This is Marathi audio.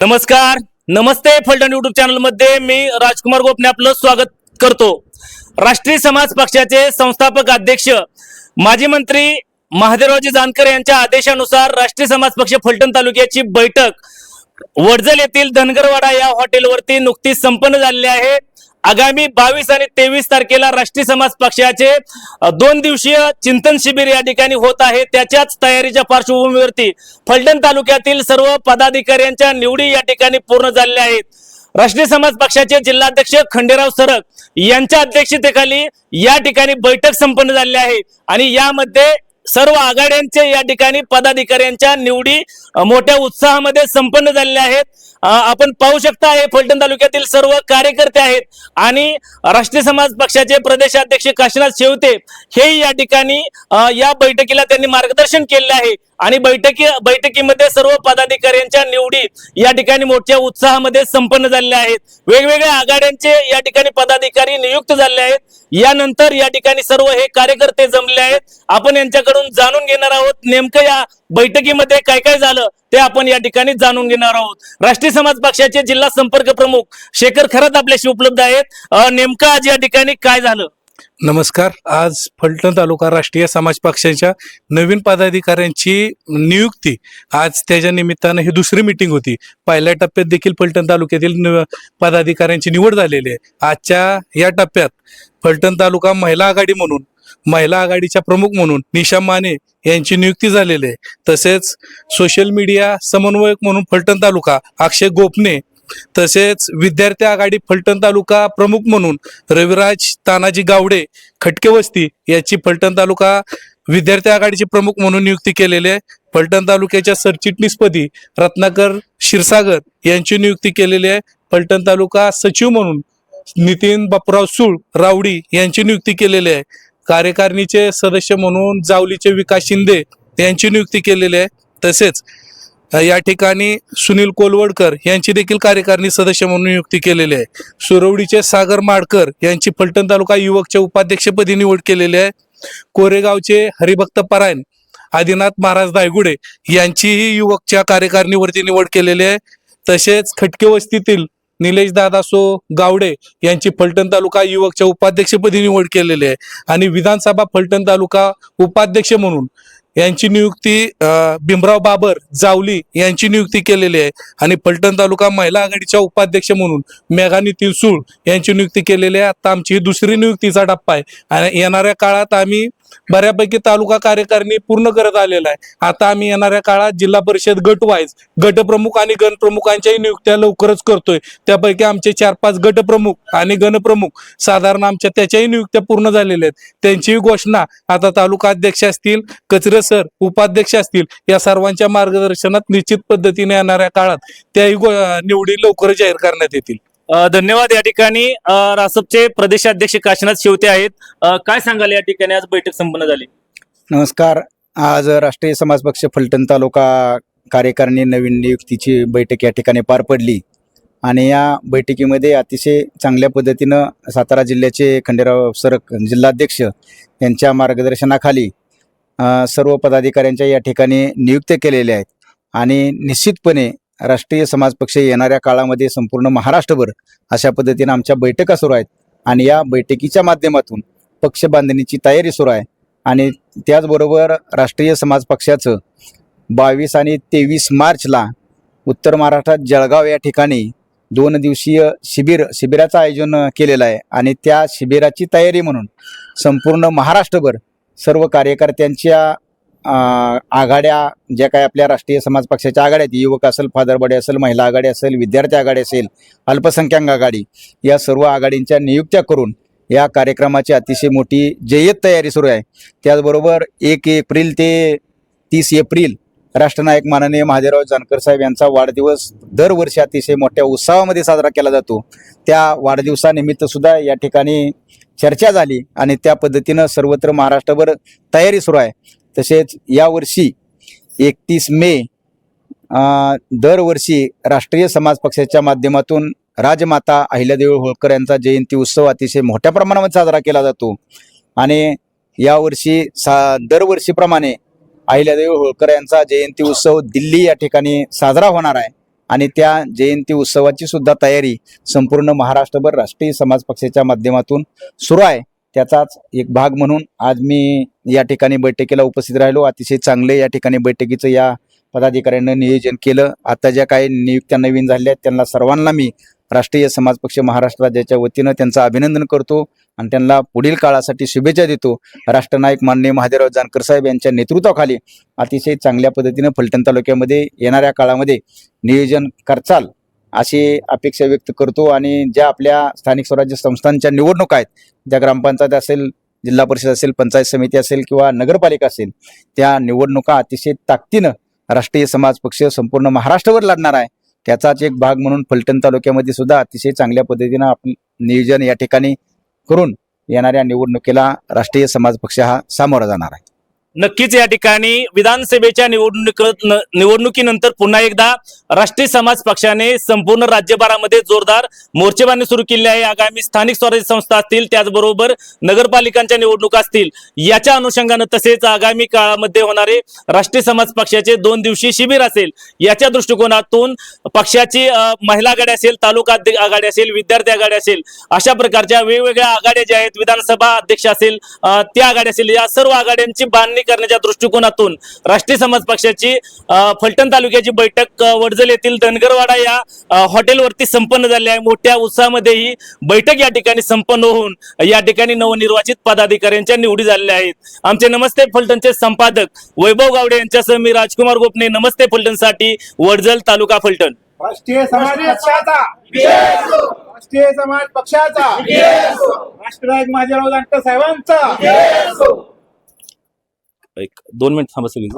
नमस्कार नमस्ते फलटण युट्यूब चॅनलमध्ये मी राजकुमार गोपने आपलं स्वागत करतो. राष्ट्रीय समाज पक्षाचे संस्थापक अध्यक्ष माजी मंत्री महादेवरावजी जानकर यांच्या आदेशानुसार राष्ट्रीय समाज पक्ष फलटण तालुक्याची बैठक वडजल येथील धनगरवाडा या हॉटेलवरती नुकतीच संपन्न झालेली आहे. आगामी बावीस आणि तेवीस तारखेला राष्ट्रीय समाज पक्षाचे दोन दिवसीय चिंतन शिबिर या ठिकाणी होत आहे. त्याच्याच तयारीच्या पार्श्वभूमीवरती फलटण तालुक्यातील सर्व पदाधिकाऱ्यांच्या निवडी या ठिकाणी पूर्ण झालेल्या आहेत. राष्ट्रीय समाज पक्षाचे जिल्हाध्यक्ष खंडेराव सरक यांच्या अध्यक्षतेखाली या ठिकाणी बैठक संपन्न झालेली आहे. आणि यामध्ये सर्व आघाड्यांचे या ठिकाणी पदाधिकाऱ्यांच्या निवडी मोठ्या उत्साहामध्ये संपन्न झालेल्या आहेत. आपण पाहू शकता हे फलटण तालुक्यातील सर्व कार्यकर्ते आहेत. आणि राष्ट्रीय समाज पक्षाचे प्रदेशाध्यक्ष काशीनाथ शेवते हे या ठिकाणी या बैठकीला त्यांनी मार्गदर्शन केले आहे. आणि बैठकी बैठकीमध्ये सर्व पदाधिकाऱ्यांच्या निवडी या ठिकाणी मोठ्या उत्साहामध्ये संपन्न झालेल्या आहेत. वेगवेगळ्या आघाड्यांचे या ठिकाणी पदाधिकारी नियुक्त झाले आहेत. यानंतर या ठिकाणी सर्व हे कार्यकर्ते जमले आहेत. आपण यांच्याकडून जाणून घेणार आहोत नेमकं या बैठकीमध्ये काय काय झालं ते आपण या ठिकाणी जाणून घेणार आहोत. राष्ट्रीय समाज पक्षाचे जिल्हा संपर्क प्रमुख शेखर खरत आपल्याशी उपलब्ध आहेत. नेमकं आज या ठिकाणी काय झालं? नमस्कार. आज फलटण तालुका राष्ट्रीय समाज पक्षाच्या नवीन पदाधिकाऱ्यांची नियुक्ती. आज त्याच्या निमित्तानं ही दुसरी मिटिंग होती. पहिल्या टप्प्यात देखील फलटण तालुक्यातील पदाधिकाऱ्यांची निवड झालेली आहे. आजच्या या टप्प्यात फलटण तालुका महिला आघाडी म्हणून महिला आघाडीच्या प्रमुख म्हणून निशा माने यांची नियुक्ती झालेली आहे. तसेच सोशल मीडिया समन्वयक म्हणून फलटण तालुका अक्षय गोपने तसेच विद्यार्थी आघाडी फलटण तालुका प्रमुख म्हणून रविराज तानाजी गावडे खटके वस्ती याची फलटण तालुका विद्यार्थी आघाडीचे प्रमुख म्हणून नियुक्ती केलेली आहे. फलटण तालुक्याच्या सरचिटणीसपदी रत्नाकर क्षीरसागर यांची नियुक्ती केलेली आहे. फलटण तालुका सचिव म्हणून नितीन बापूराव सुळ रावडी यांची नियुक्ती केलेली आहे. कार्यकारिणीचे सदस्य म्हणून जावलीचे विकास शिंदे यांची नियुक्ती केलेली आहे. तसेच या ठिकाणी सुनील कोलवडकर यांची देखील कार्यकारिणी सदस्य म्हणून नियुक्ती केलेली आहे. सुरवडीचे सागर माडकर यांची फलटण तालुका युवकच्या उपाध्यक्षपदी निवड केलेली आहे. कोरेगावचे हरिभक्त परायण आदिनाथ महाराज दायगुडे यांचीही युवकच्या कार्यकारिणीवरती निवड केलेली आहे. तसेच खटके वस्तीतील निलेश दादासो गावडे यांची फलटण तालुका युवकच्या उपाध्यक्षपदी निवड केलेली आहे. आणि विधानसभा फलटण तालुका उपाध्यक्ष म्हणून यांची नियुक्ती अ, भीमराव बाबर जावली यांची नियुक्ती केलेली आहे. आणि पलटण तालुका महिला आघाडीच्या उपाध्यक्ष म्हणून मेघा नितीन यांची नियुक्ती केलेली आहे. आता आमची ही दुसरी नियुक्तीचा टप्पा आहे. आणि येणाऱ्या काळात आम्ही बऱ्यापैकी तालुका कार्यकारिणी पूर्ण करत आलेला आहे. आता आम्ही येणाऱ्या काळात जिल्हा परिषद गट वाईज गटप्रमुख आणि गणप्रमुखांच्याही नियुक्त्या लवकरच करतोय. त्यापैकी आमचे चार पाच गटप्रमुख आणि गणप्रमुख साधारण आमच्या त्याच्याही नियुक्त्या पूर्ण झालेल्या आहेत. त्यांचीही घोषणा आता तालुका अध्यक्ष असतील कचरे सर उपाध्यक्ष असतील या सर्वांच्या मार्गदर्शनात निश्चित पद्धतीने येणाऱ्या काळात त्याही निवडी लवकर जाहीर करण्यात येतील. धन्यवाद या ठिकाणी. रासपचे प्रदेशाध्यक्ष काशीनाथ शेवते आहेत. काय सांगाल या ठिकाणी? आज बैठक संपन्न झाली. नमस्कार. आज राष्ट्रीय समाज पक्ष फलटण तालुका कार्यकारिणी नवीन नियुक्तीची बैठक या ठिकाणी पार पडली. आणि या बैठकीमध्ये अतिशय चांगल्या पद्धतीनं सातारा जिल्ह्याचे खंडेराव सरक जिल्हाध्यक्ष यांच्या मार्गदर्शनाखाली सर्व पदाधिकाऱ्यांच्या या ठिकाणी नियुक्त केलेल्या आहेत. आणि निश्चितपणे राष्ट्रीय समाज पक्ष येणाऱ्या काळामध्ये संपूर्ण महाराष्ट्रभर अशा पद्धतीनं आमच्या बैठका सुरू आहेत. आणि या बैठकीच्या माध्यमातून पक्ष बांधणीची तयारी सुरू आहे. आणि त्याचबरोबर राष्ट्रीय समाज पक्षाचं बावीस आणि तेवीस मार्चला उत्तर महाराष्ट्रात जळगाव या ठिकाणी दोन दिवसीय शिबिर शिबिराचं आयोजन केलेलं आहे. आणि त्या शिबिराची तयारी म्हणून संपूर्ण महाराष्ट्रभर सर्व कार्यकर्त्यांच्या आघाड्या ज्या काय आपल्या राष्ट्रीय समाज पक्षाच्या आघाड्या आहेत युवक असेल फादरबडी असेल महिला आघाडी असेल विद्यार्थी आघाडी असेल अल्पसंख्याक आघाडी या सर्व आघाडींच्या नियुक्त्या करून या कार्यक्रमाची अतिशय मोठी जय्यत तयारी सुरू आहे. त्याचबरोबर एक एप्रिल ते तीस एप्रिल राष्ट्रनायक माननीय महादेवराव जानकर साहेब यांचा वाढदिवस दरवर्षी अतिशय मोठ्या उत्साहामध्ये साजरा केला जातो. त्या वाढदिवसानिमित्त सुद्धा या ठिकाणी चर्चा झाली आणि त्या पद्धतीनं सर्वत्र महाराष्ट्रभर तयारी सुरू आहे. तसेच यावर्षी एकतीस मे दरवर्षी राष्ट्रीय समाज पक्षाच्या माध्यमातून राजमाता अहिल्यादेवी होळकर यांचा जयंती उत्सव अतिशय मोठ्या प्रमाणामध्ये साजरा केला जातो. आणि यावर्षी सा दरवर्षीप्रमाणे अहिल्यादेवी होळकर यांचा जयंती उत्सव दिल्ली या ठिकाणी साजरा होणार आहे. आणि त्या जयंती उत्सवाची सुद्धा तयारी संपूर्ण महाराष्ट्रभर राष्ट्रीय समाज पक्षाच्या माध्यमातून सुरू आहे. त्याचाच एक भाग म्हणून आज मी या ठिकाणी बैठकीला उपस्थित राहिलो. अतिशय चांगले या ठिकाणी बैठकीचं या पदाधिकाऱ्यांनी नियोजन केलं. आता ज्या काही नियुक्त्या नवीन झाल्या आहेत त्यांना सर्वांना मी राष्ट्रीय समाज पक्ष महाराष्ट्र राज्याच्या वतीनं त्यांचं अभिनंदन करतो आणि त्यांना पुढील काळासाठी शुभेच्छा देतो. राष्ट्रनायक माननीय महादेवराव जानकर साहेब यांच्या नेतृत्वाखाली अतिशय चांगल्या पद्धतीनं फलटण तालुक्यामध्ये येणाऱ्या काळामध्ये नियोजन करचाल. अशी अपेक्षा व्यक्त करतो आणि ज्या आपल्या स्थानिक स्वराज्य संस्थांच्या निवडणुका आहेत ज्या ग्रामपंचायत असेल जिल्हा परिषद असेल पंचायत समिती असेल किंवा नगरपालिका असेल त्या निवडणुका अतिशय ताकदीनं राष्ट्रीय समाज पक्ष संपूर्ण महाराष्ट्रावर लढणार आहे. त्याचाच एक भाग म्हणून फलटण तालुक्यामध्ये सुद्धा अतिशय चांगल्या पद्धतीनं आपलं नियोजन या ठिकाणी करून येणाऱ्या निवडणुकीला राष्ट्रीय समाज पक्ष हा सामोरा जाणार आहे. नक्कीच या ठिकाणी विधानसभेच्या निवडणुक न- निवडणुकीनंतर पुन्हा एकदा राष्ट्रीय समाज पक्षाने संपूर्ण राज्यभरामध्ये जोरदार मोर्चेबांधणी सुरू केली आहे. आगामी स्थानिक स्वराज्य संस्था असतील त्याचबरोबर नगरपालिकांच्या निवडणुका असतील याच्या अनुषंगानं तसेच आगामी काळामध्ये होणारे राष्ट्रीय समाज पक्षाचे दोन दिवसीय शिबिर असेल याच्या दृष्टिकोनातून पक्षाची महिला आघाडी असेल तालुका आघाडी असेल विद्यार्थी आघाडी असेल अशा प्रकारच्या वेगवेगळ्या आघाड्या ज्या आहेत विधानसभा अध्यक्ष असेल त्या आघाडी असेल या सर्व आघाड्यांची बांधणी करण्याच्या दृष्टिकोनातून राष्ट्रीय समाज पक्षाची फलटण तालुक्याची बैठक वडजल येथील धनगरवाडा या हॉटेलवरती संपन्न झाली आहे. मोठ्या उत्साहामध्ये ही बैठक या ठिकाणी संपन्न होऊन या ठिकाणी नवनिर्वाचित पदाधिकाऱ्यांच्या निवडी झालेल्या आहेत. आमचे नमस्ते फलटणचे संपादक वैभव गावडे यांच्यासह मी राजकुमार गोपने. नमस्ते फलटणसाठी वडजल तालुका फलटण. राष्ट्रीय समाज पक्षाचा. राष्ट्रीय समाज पक्षाचा. राष्ट्रनायक जानकर साहेबांचा. एक दोन मिनिट थांबा सगळी